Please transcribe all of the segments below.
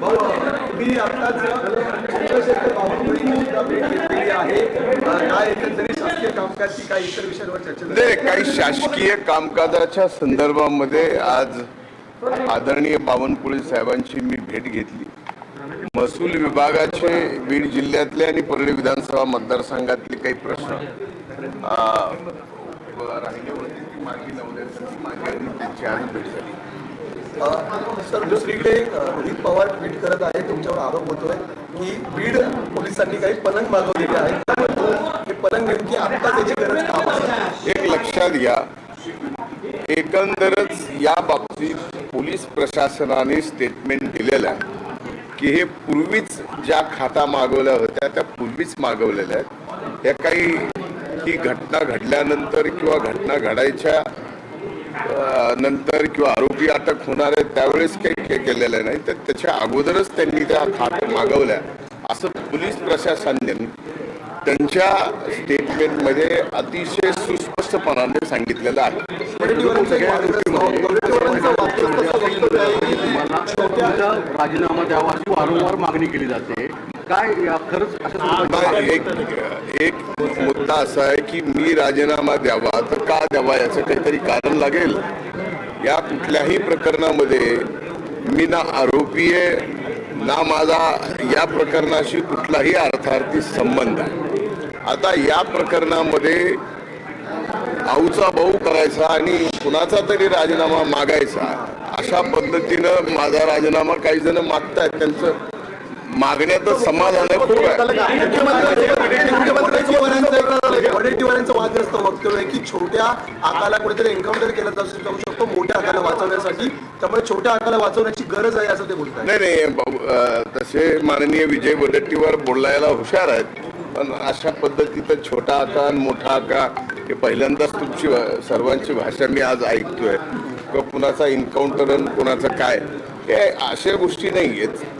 भाऊ, तुम्ही आत्ताच चंद्रशेखर बावनकुळेंची सुद्धा भेट घेतलेली आहे. काय एकंदरीत शासकीय कामकाजची काय इतर विषयांवर चर्चा नाही काही शासकीय कामकाजाच्या संदर्भामध्ये आज आदरणीय बावनकुळे साहेबांची मी भेट घेतली. महसूल विभागाचे बीड जिल्ह्यातले आणि परळी विधानसभा मतदारसंघातले काही प्रश्न. राहिले होते ती मार्गी लावण्यासाठी त्यांची आज भेट झाली. सर दुसरीकडे रोहित पवार ट्विट करत आहे तुमच्यावर आरोप होतोय की बीड पोलिसांनी काही पलंग मागवलेले आहेत पलंग नेमकी आत्ता त्याची गरज का एक लक्षात घ्या. एकंदरच या बाबतीत पोलीस प्रशासनाने स्टेटमेंट दिलेलं आहे की हे पूर्वीच ज्या खाता मागवल्या होत्या त्या पूर्वीच मागवलेल्या आहेत. या काही ही घटना घडल्यानंतर किंवा घटना घडायच्या नंतर किंवा आरोपी अटक होणार आहे त्यावेळेस काही हे केलेलं नाही. तर त्याच्या अगोदरच त्यांनी त्या खात्या मागवल्या. असं पोलीस प्रशासनाने त्यांच्या स्टेटमेंटमध्ये अतिशय सुस्पष्टपणाने सांगितलेलं आहे. की तुमचा राजीनामा द्यावा अशी वारंवार मागणी केली जाते. काय या खरंच एक एक मुद्दा असा आहे की मी राजीनामा द्यावा तर का द्यावा याचं काहीतरी कारण लागेल? या कुठल्याही प्रकरणामध्ये मी ना आरोपी आहे ना माझा या प्रकरणाशी कुठलाही अर्थार्थी संबंध आहे. आता या प्रकरणामध्ये आऊचा भाऊ करायचा आणि कुणाचा तरी राजीनामा मागायचा अशा पद्धतीनं माझा राजीनामा काही जण मागतायत त्यांचं मागण्याचं समाधान आहे खूप वडेट्टीवारांचं वादग्रस्त वक्तव्य आहे की छोट्या आकाला कुठेतरी एन्काउंटर केलं जाऊ जाऊ शकतो मोठ्या आकाला वाचवण्यासाठी. त्यामुळे छोट्या आकाला वाचवण्याची गरज आहे असं ते बोलतात नाही नाही तसे माननीय विजय वडेट्टीवार बोलायला हुशार आहेत. पण अशा पद्धतीचं छोटा आका आणि मोठा आका हे पहिल्यांदाच तुमची सर्वांची भाषा मी आज ऐकतोय. किंवा कुणाचा एन्काउंटर आणि कुणाचं काय हे अशा गोष्टी नाही आहेत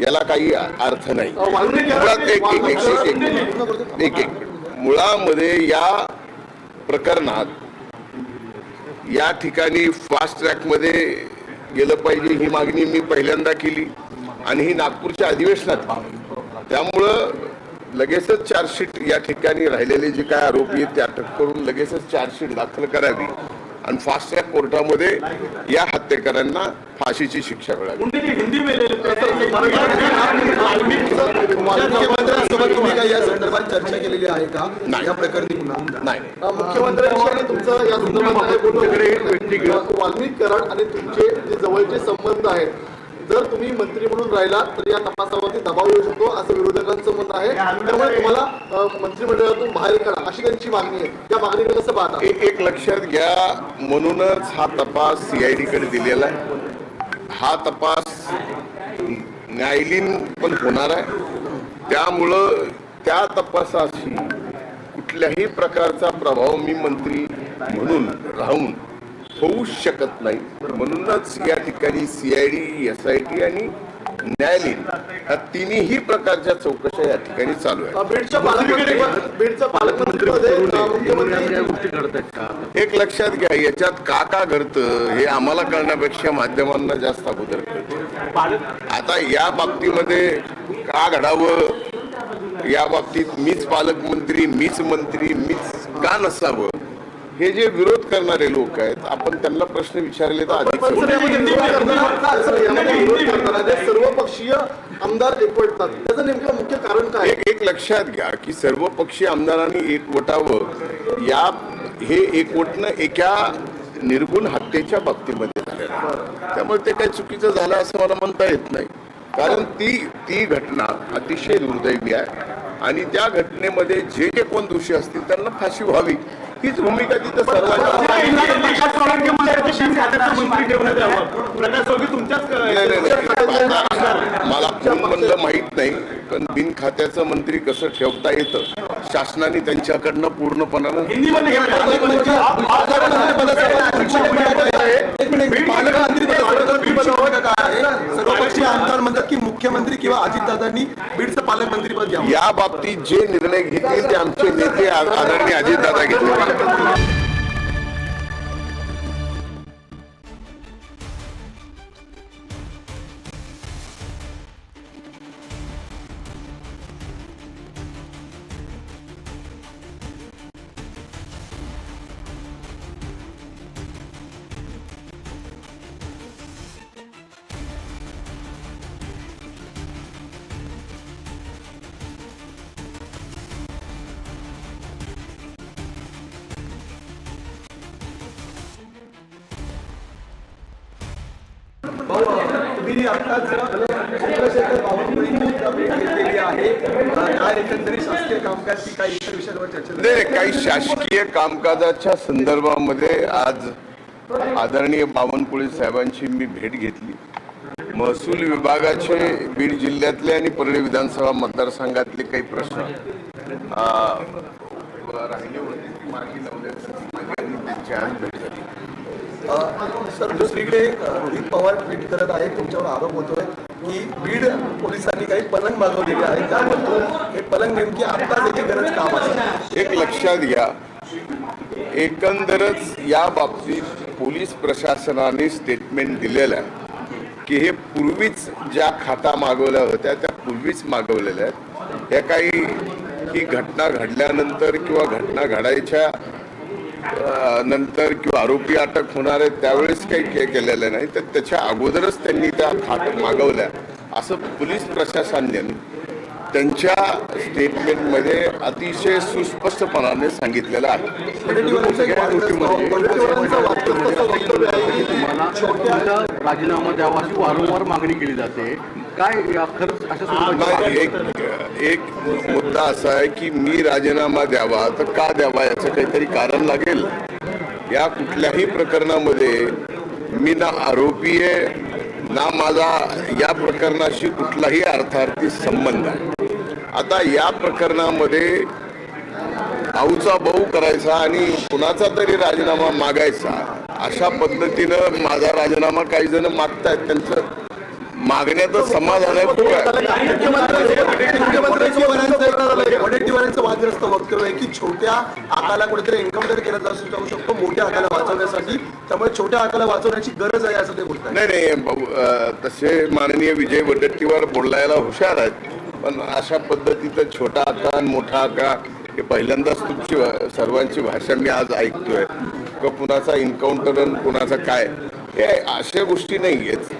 याला काही अर्थ नाही. मुळात एक एक एक एक एक एक मुळामध्ये या प्रकरणात या ठिकाणी फास्ट ट्रॅकमध्ये गेलं पाहिजे ही मागणी मी पहिल्यांदा केली आणि ही नागपूरच्या अधिवेशनात त्यामुळं लगेचच चार्जशीट या ठिकाणी राहिलेले जे काय आरोपी आहेत ते अटक करून लगेचच चार्जशीट दाखल करावी आणि फास्ट ट्रॅक कोर्टामध्ये या हत्येकरांना फाशीची शिक्षा मिळावी. मुख्यमंत्र्यांसोबत तुम्ही काही या संदर्भात चर्चा केलेली आहे का. या प्रकरणी पुन्हा नाही. मुख्यमंत्र्यांशी आणि तुमचं या संदर्भात? वाल्मिक कराड आणि तुमचे जे जवळचे संबंध आहेत जर तुम्ही मंत्री म्हणून राहिला तर या तपासावरती दबाव येऊ शकतो असं विरोधकांचं म्हणणं आहे. त्यामुळे तुम्हाला मंत्रिमंडळातून बाहेर काढा अशी त्यांची मागणी आहे. या मागणीकडे कसं पाहता? एक एक लक्षात घ्या म्हणूनच हा तपास सीआयडी कडे दिलेला आहे. हा तपास न्यायालयीन पण होणार आहे. त्यामुळं त्या तपासाशी कुठल्याही प्रकारचा प्रभाव मी मंत्री म्हणून राहून होऊ शकत नाही. म्हणूनच या ठिकाणी सीआयडी एस आय टी आणि न्यायालयीन ह्या तिन्ही प्रकारच्या चौकशा या ठिकाणी चालू आहेत. का? एक लक्षात घ्या याच्यात का का घडतं हे आम्हाला कळण्यापेक्षा माध्यमांना जास्त अगोदर कळतं. आता या बाबतीमध्ये का घडावं? या बाबतीत मीच पालकमंत्री मीच मंत्री मीच का नसावं? हे जे विरोध करणारे लोक आहेत आपण त्यांना प्रश्न विचारले तर अधिक पण सर, यामध्ये विरोध करताना- सर, यामध्ये विरोध करताना जे सर्व पक्षीय आमदार एकवटतात त्याचं नेमकं मुख्य कारण काय? एक लक्षात घ्या की सर्व पक्षीय आमदारांनी एकवटावं या हे एकवटणं एका निर्गुण हत्येच्या बाबतीमध्ये झालेलं आहे. त्यामुळे ते काही चुकीचं झालं असं मला म्हणता येत नाही. कारण ती ती घटना अतिशय दुर्दैवी आहे. आणि त्या घटनेमध्ये जे जे कोण दोषी असतील त्यांना फाशी व्हावी. हीच भूमिका तिथं. मला म्हणलं माहीत नाही पण बिन खात्याचं मंत्री कसं ठेवता येतं शासनाने त्यांच्याकडनं पूर्णपणानं सर्वपक्षीय आमदार म्हणतात की मुख्यमंत्री किंवा अजितदादांनी बीडचं पालकमंत्री पद या बाबतीत जे निर्णय घेतील ते आमचे नेते आदरणीय अजितदादा घेतील. तुम्ही आताच चंद्रशेखर बावनकुळेंची भेट घेतलेली आहे काय एकंदरीत शासकीय कामकाज काही इतर विषयांवर चर्चा नाही काही शासकीय कामकाजाच्या संदर्भामध्ये आज आदरणीय बावनकुळे साहेबांची मी भेट घेतली. महसूल विभागाचे बीड जिल्ह्यातले आणि परळी विधानसभा मतदारसंघातले काही प्रश्न. राहिले होते ते मार्गी लावण्यासाठी त्यांची आज भेट झाली. सर दुसरीकडे रोहित पवार ट्विट करत आहे तुमच्यावर आरोप होतोय की बीड पोलिसांनी काही पलंग मागवलेले आहेत. त्याबद्दल हे पलंग नेमकी आत्ताच याची गरज काम आहे एक लक्षात घ्या. एकंदरच या बाबतीत पोलीस प्रशासनाने स्टेटमेंट दिलेलं आहे की हे पूर्वीच ज्या खाता मागवल्या होत्या त्या पूर्वीच मागवलेल्या आहेत. या काही ही घटना घडल्यानंतर किंवा घटना घडायच्या नंतर किंवा आरोपी अटक होणार आहेत त्यावेळेस काही के केलेलं नाही. तर त्याच्या अगोदरच त्यांनी त्या खाट मागवल्या. असं पोलीस प्रशासनाने त्यांच्या स्टेटमेंटमध्ये अतिशय सुस्पष्टपणाने सांगितलेलं आहे. तुम्हाला राजीनामा द्यावा अशी वारंवार मागणी केली जाते. काय खरंच अशा एक एक मुद्दा असा आहे की मी राजीनामा द्यावा तर का द्यावा याचं काहीतरी कारण लागेल? या कुठल्याही प्रकरणामध्ये मी ना आरोपी आहे ना माझा या प्रकरणाशी कुठलाही अर्थार्थी संबंध आहे. आता या प्रकरणामध्ये आऊचा भाऊ करायचा आणि कुणाचा तरी राजीनामा मागायचा अशा पद्धतीनं माझा राजीनामा काही जण मागतायत त्यांचं मागण्याचं समाधान आहे खूप आहे मुख्यमंत्र्यांचं वडेट्टीवारांचं वादग्रस्त वक्तव्य आहे की छोट्या आकाला कुठेतरी एन्काउंटर केला जाऊ जाऊ शकतो मोठ्या आकाला वाचवण्यासाठी त्यामुळे छोट्या आकाला वाचवण्याची गरज आहे असं ते बोलतात नाही नाही तसे माननीय विजय वडेट्टीवार बोलायला हुशार आहेत पण अशा पद्धतीचं छोटा आका आणि मोठा आका हे पहिल्यांदाच तुमची सर्वांची भाषा मी आज ऐकतोय. कुणाचा एन्काउंटर आणि कुणाचा काय हे अशा गोष्टी नाही आहेत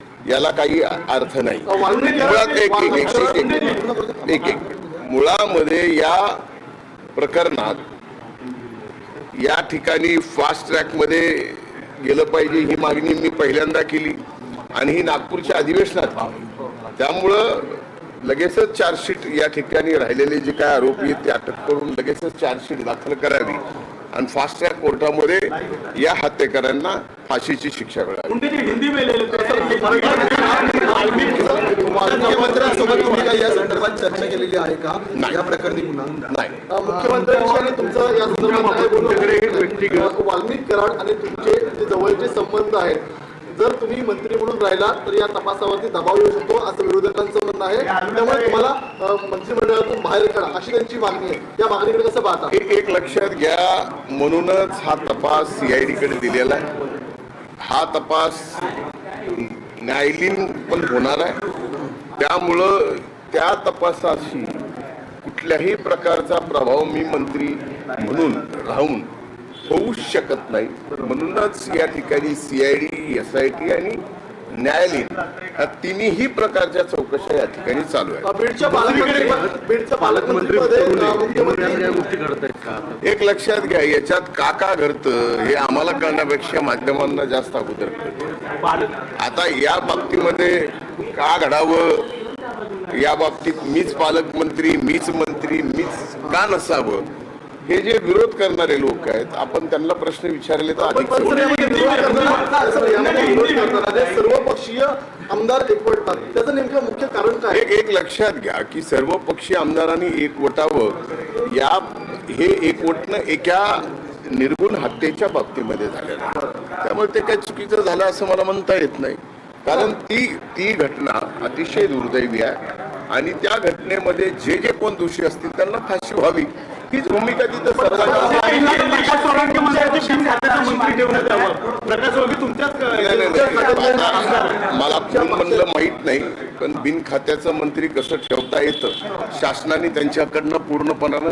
याला काही अर्थ नाही. मुळात एक एक एक एक एक एक मुळामध्ये या प्रकरणात या ठिकाणी फास्ट ट्रॅकमध्ये गेलं पाहिजे ही मागणी मी पहिल्यांदा केली. आणि ही नागपूरच्या अधिवेशनात त्यामुळं लगेचच चार्जशीट या ठिकाणी राहिलेले जे काय आरोपी आहेत ते अटक करून लगेचच चार्जशीट दाखल करावी. आणि फास्ट ट्रॅक कोर्टामध्ये या हत्येकरांना फाशीची शिक्षा मिळावी मुख्यमंत्र्यांसोबत तुम्ही काही या संदर्भात चर्चा केलेली आहे का. या प्रकरणी पुन्हा नाही मुख्यमंत्र्यांशी आणि तुमचं या संदर्भात? वाल्मिक कराड आणि तुमचे जे जवळचे संबंध आहेत जर तुम्ही मंत्री म्हणून राहिला तर या तपासावरती दबाव येऊ शकतो असं विरोधकांचं म्हणणं आहे. त्यामुळे तुम्हाला मंत्रिमंडळातून बाहेर काढा अशी त्यांची मागणी आहे. या मागणीकडे कसं पाहता? एक एक लक्षात घ्या म्हणूनच हा तपास सीआयडी कडे दिलेला आहे. हा तपास न्यायालयीन पण होणार आहे. त्यामुळं त्या तपासाशी कुठल्याही प्रकारचा प्रभाव मी मंत्री म्हणून राहून होऊच शकत नाही. म्हणूनच या ठिकाणी सीआयडी एस आय टी आणि न्यायालयीन ह्या तिन्ही प्रकारच्या चौकशा या ठिकाणी चालू आहेत. एक लक्षात घ्या याच्यात का का घडतं हे आम्हाला कळण्यापेक्षा माध्यमांना जास्त अगोदर आता या बाबतीमध्ये का घडावं या बाबतीत मीच पालकमंत्री मीच मंत्री मीच का नसावं हे जे विरोध करणारे लोक आहेत आपण त्यांना प्रश्न विचारले तर अधिक पण सर, यामध्ये विरोध करताना- सर, यामध्ये विरोध करताना जे सर्व पक्षीय आमदार एकवटतात त्याचं नेमकं मुख्य कारण काय एक एक लक्षात घ्या की सर्व पक्षीय आमदारांनी एकवटावं. या हे एकवटणं एका निर्गुण हत्येच्या बाबतीमध्ये झालेलं आहे. त्यामुळे ते काही चुकीचं झालं असं मला म्हणता येत नाही. कारण ती ती घटना अतिशय दुर्दैवी आहे. आणि त्या घटनेमध्ये जे जे कोण दोषी असतील त्यांना फाशी व्हावी. हीच भूमिका तिथं मला कोण म्हणलं माहीत नाही पण बिन खात्याचं मंत्री कसं ठेवता येतं? शासनाने त्यांच्याकडनं पूर्णपणानं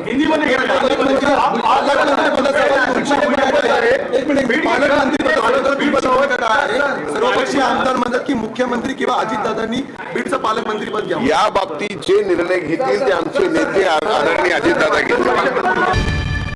सर्वपक्षीय आमदार म्हणतात की मुख्यमंत्री किंवा अजितदादांनी बीडचं पालकमंत्री पद घ्यावं. या बाबतीत जे निर्णय घेतील ते आमचे नेते आदरणीय अजितदादा घेतील. Thank you.